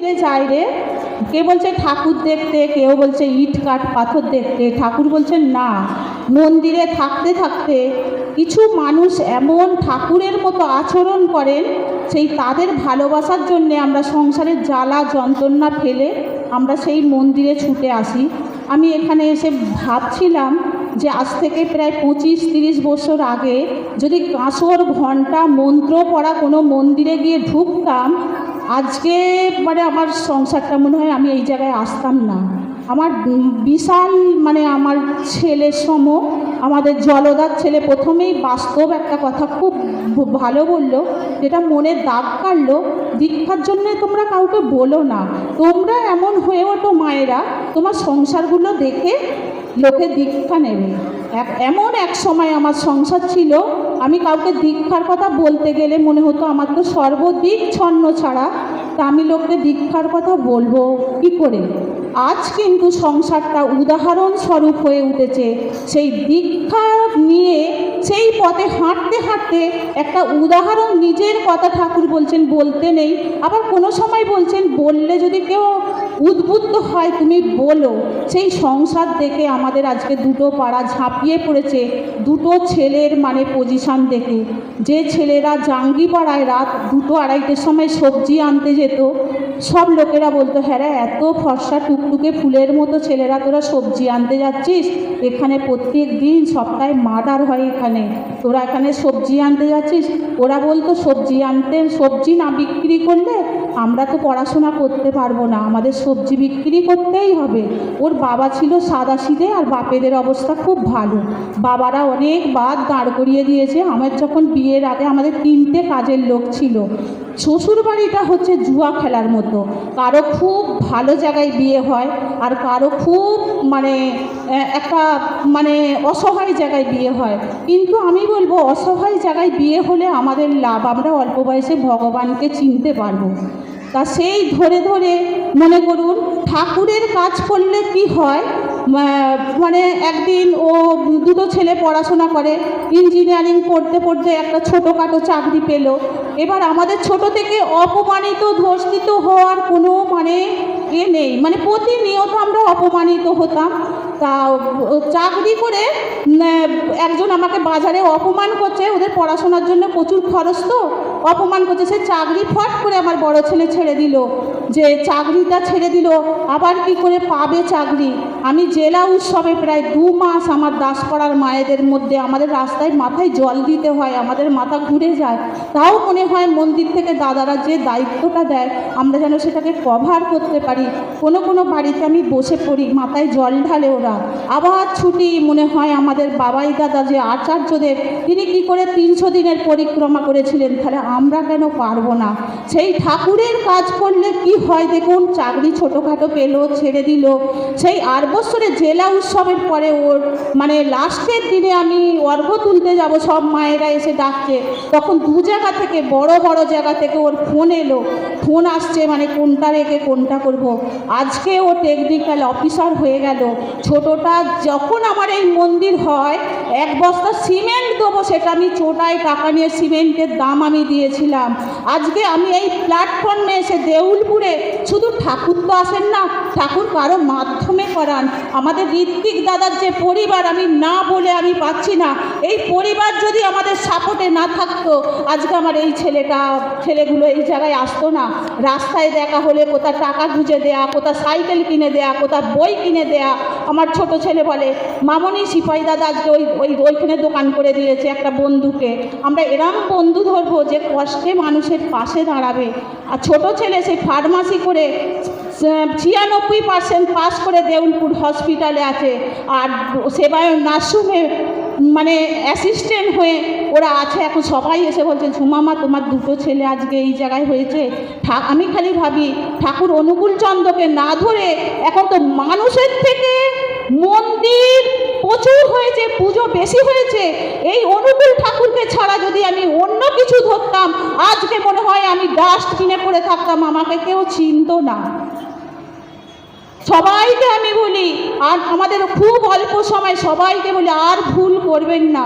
মন্দিরে যাই রে। কে বলছে ঠাকুর দেখতে, কেউ বলছে ইট কাঠ, পাথর দেখতে, ঠাকুর বলছেন না। মন্দিরে থাকতে থাকতে কিছু মানুষ এমন ঠাকুরের মতো আচরণ করেন, সেই তাদের ভালোবাসার জন্যে আমরা সংসারের জ্বালা, যন্ত্রণা ফেলে আমরা সেই মন্দিরে ছুটে আসি। আমি এখানে এসে ভাবছিলাম যে আজ থেকে প্রায় পঁচিশ তিরিশ বছর আগে যদি কাঁসর ঘণ্টা মন্ত্র পড়া কোনো মন্দিরে গিয়ে ঢুকতাম আজকে মানে আমার সংসারটা মনে হয় আমি এই জায়গায় আসতাম না। আমার বিশাল মানে আমার ছেলের সম, আমাদের জলদার ছেলে প্রথমেই বাস্তব একটা কথা খুব ভালো বলল, যেটা মনে দাগ কাটলো, দীক্ষার জন্য তোমরা কাউকে বলো না। তোমরা এমন হয়ে ওঠো মায়েরা, তোমার সংসারগুলো দেখে লোকে দীক্ষা নেবে। এক এমন এক সময় আমার সংসার ছিল, আমি কাউকে দীক্ষার কথা বলতে গেলে মনে হতো আমার তো সর্বদিক ছন্ন ছাড়া আমি লোককে দীক্ষার কথা বলব? কি করে? আজ কিন্তু সংসারটা উদাহরণস্বরূপ হয়ে উঠেছে। সেই দীক্ষা নিয়ে, সেই পথে হাঁটতে হাঁটতে একটা উদাহরণ নিজের কথা ঠাকুর বলছেন, বলতে নেই। আবার কোনো সময় বলছেন, বললে যদি কেউ উদ্বুদ্ধ হয়, তুমি বলো, সেই সংসার দেখে আমাদের আজকে দুটো পাড়া ঝাঁপিয়ে পড়েছে, দুটো ছেলের মানে পজিশান দেখে। যে ছেলেরা জাঙ্গি পাড়ায় রাত দুটো আড়াইটের সময় সবজি আনতে যেত, সব লোকেরা বলতো হ্যাঁ এত ফর্সা টুকটুকে ফুলের মতো ছেলেরা তোরা সবজি আনতে যাচ্ছিস? এখানে প্রত্যেক দিন সপ্তাহে মার্ডার হয় এখানে। তোরা এখানে সবজি আনতে যাচ্ছিস? ওরা বলতো, সবজি আনতে, সবজি না বিক্রি করলে আমরা তো পড়াশোনা করতে পারব না, আমাদের সবজি বিক্রি করতেই হবে। ওর বাবা ছিল সাদা সিদে আর বাপেদের অবস্থা খুব ভালো। বাবারা অনেক বাদ দাঁড় করিয়ে দিয়েছে। আমার যখন বিয়ের আগে আমাদের তিনটে কাজের লোক ছিল। শ্বশুর বাড়িটা হচ্ছে জুয়া খেলার মতো। কারও খুব ভালো জায়গায় বিয়ে হয় আর কারও খুব মানে একটা মানে অসহায় জায়গায় বিয়ে হয়। কিন্তু আমি বলব, অসহায় জায়গায় বিয়ে হলে আমাদের লাভ আমরা অল্প বয়সে ভগবানকে চিনতে পারব। তা সেই ধরে ধরে মনে করুন, ঠাকুরের কাজ করলে কি হয়? মানে একদিন ও দুটো ছেলে পড়াশোনা করে ইঞ্জিনিয়ারিং পড়তে পড়তে একটা ছোটোখাটো চাকরি পেল। এবার আমাদের ছোট থেকে অপমানিত, ধর্ষিত হওয়ার কোনো মানে এ নেই। মানে প্রতিনিয়ত আমরা অপমানিত হতাম। তা চাকরি করে একজন আমাকে বাজারে অপমান করছে, ওদের পড়াশোনার জন্য প্রচুর খরচ তো, অপমান করছে। সে চাকরি ফট করে আমার বড় ছেলে ছেড়ে দিল। যে চাকরিটা ছেড়ে দিল, আবার কি করে পাবে চাকরি? আমি জেলা উৎসবে প্রায় দু মাস আমার দাস দাসপাড়ার মায়েদের মধ্যে, আমাদের রাস্তায় মাথায় জল দিতে হয়, আমাদের মাথা ঘুরে যায়। তাও মনে হয় মন্দির থেকে দাদারা যে দায়িত্বটা দেয়, আমরা যেন সেটাকে কভার করতে পারি। কোনো কোনো বাড়িতে আমি বসে পড়ি, মাথায় জল ঢালে ওরা। আবার ছুটি, মনে হয় আমাদের বাবাই দাদা যে আচার্যদেব, তিনি কি করে তিনশো দিনের পরিক্রমা করেছিলেন? তাহলে আমরা কেন পারব না? সেই ঠাকুরের কাজ করলে কি হয় দেখুন, চাকরি ছোটোখাটো পেল, ছেড়ে দিল। সেই আট বছরে জেলা উৎসবের পরে ওর মানে লাস্টের দিনে আমি অর্ঘ তুলতে যাব, সব মায়েরা এসে ডাকছে। তখন দু জায়গা থেকে, বড় বড় জায়গা থেকে ওর ফোন এলো। ফোন আসছে মানে কোনটা রেখে কোনটা করব। আজকে ও টেকনিক্যাল অফিসার হয়ে গেল। ছোটটা যখন আমার এই মন্দির হয়, এক বস্তা সিমেন্ট দেবো, সেটা আমি চোটায় টাকা নিয়ে সিমেন্টের দাম আমি দিয়েছিলাম। আজকে আমি এই প্ল্যাটফর্মে এসে দেউলপুরে শুধু ঠাকুর তো আসেন না, ঠাকুর কারও মাধ্যমে করান। আমাদের ঋত্বিক দাদার যে পরিবার, আমি না বলে আমি পাচ্ছি না। এই পরিবার যদি আমাদের সাপোর্টে না থাকতো, আজকে আমার এই ছেলেটা, ছেলেগুলো এই জায়গায় আসতো না। রাস্তায় দেখা হলে কোথা টাকা গুঁজে দেয়া কোথা সাইকেল কিনে দেয়া কোথা বই কিনে দেয়া। আমার ছোট ছেলে বলে, মামনি, সিপাহী দাদা আজকে ওই ওই ওইখানে দোকান করে দিয়েছে একটা বন্ধুকে। আমরা এরম বন্ধু ধরবো যে কষ্টে মানুষের পাশে দাঁড়াবে। আর ছোট ছেলে সেই ফার্মাসি করে ছিয়ানব্বই পার্সেন্ট পাস করে দেউলপুর হসপিটালে আছে। আর সেবায় নার্সিংহোমে মানে অ্যাসিস্ট্যান্ট হয়ে ওরা আছে, এখন সবাই এসে বলছে, ঝুমামা, তোমার দুটো ছেলে আজকে এই জায়গায় হয়েছে। আমি খালি ভাবি, ঠাকুর অনুকূল চন্দ্রকে না ধরে এখন তো মানুষের থেকে মন্দির প্রচুর হয়েছে, পুজো বেশি হয়েছে। এই অনুকূল ঠাকুরকে ছাড়া যদি আমি অন্য কিছু ধরতাম, আজকে মনে হয় আমি ডাস্ট কিনে পড়ে থাকতাম, আমাকে কেউ চিনতো না। সবাইকে আমি বলি, আর আমাদের খুব অল্প সময় সবাইকে বলি, আর ভুল করবেন না।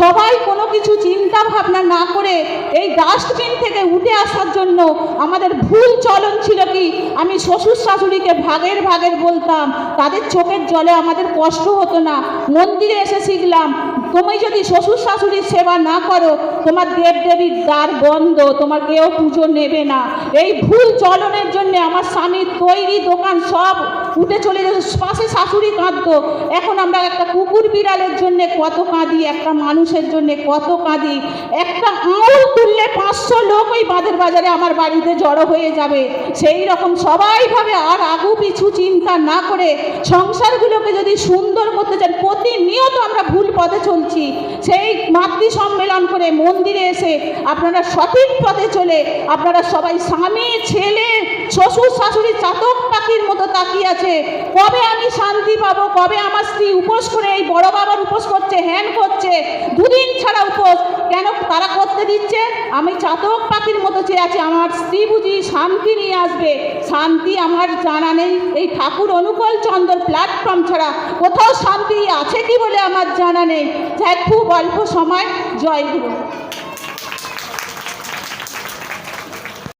সবাই কোনো কিছু চিন্তা ভাবনা না করে এই ডাস্টবিন থেকে উঠে আসার জন্য আমাদের ভুল চলন ছিল কি? আমি শ্বশুর শাশুড়িকে ভাগের ভাগের বলতাম, তাদের চোখের জলে আমাদের কষ্ট হতো না। মন্দিরে এসে শিখলাম তুমি যদি শ্বশুর শাশুড়ির সেবা না করো, তোমার দেবদেবীর দ্বার বন্ধ, তোমার কেউ পুজো নেবে না। এই ভুল চলনের জন্য আমার স্বামীর তৈরি দোকান সব উঠে চলে যেত পাশে শাশুড়ি কাঁদতো। এখন আমরা একটা কুকুর বিড়ালের জন্য কত কাঁদি, একটা মানুষের জন্য কত কাঁদি। একটা আঙুল তুললে পাঁচশো লোক ওই বাঁধের বাজারে আমার বাড়িতে জড়ো হয়ে যাবে। সেই রকম সবাই ভাবে আর আগু পিছু চিন্তা না করে সংসারগুলোকে যদি সুন্দর করতে চান, প্রতিনিয়ত আমরা ভুল পথে চলছি সেই মাতৃ সম্মেলন করে মন্দিরে এসে আপনারা সঠিক পথে চলে আপনারা সবাই স্বামী, ছেলে শ্বশুর শাশুড়ি চাতক পাখির মতো তাকিয়ে আছে। কবে আমি শান্তি পাবো? কবে আমার স্ত্রী উপোস করে এই বড় বাবার উপোস করছে, হ্যান করছে? দুদিন ছাড়া উপোস কেন তারা করতে দিচ্ছে? আমি চাতক পাখির মতো চেয়ে আছি, আমার স্ত্রী বুঝি শান্তি নিয়ে আসবে। শান্তি আমার জানা নেই। এই ঠাকুর অনুকূল চন্দ্র প্ল্যাটফর্ম ছাড়া কোথাও শান্তি আছে কি বলে আমার জানা নেই? যাই খুব অল্প সময়, জয় গুরু।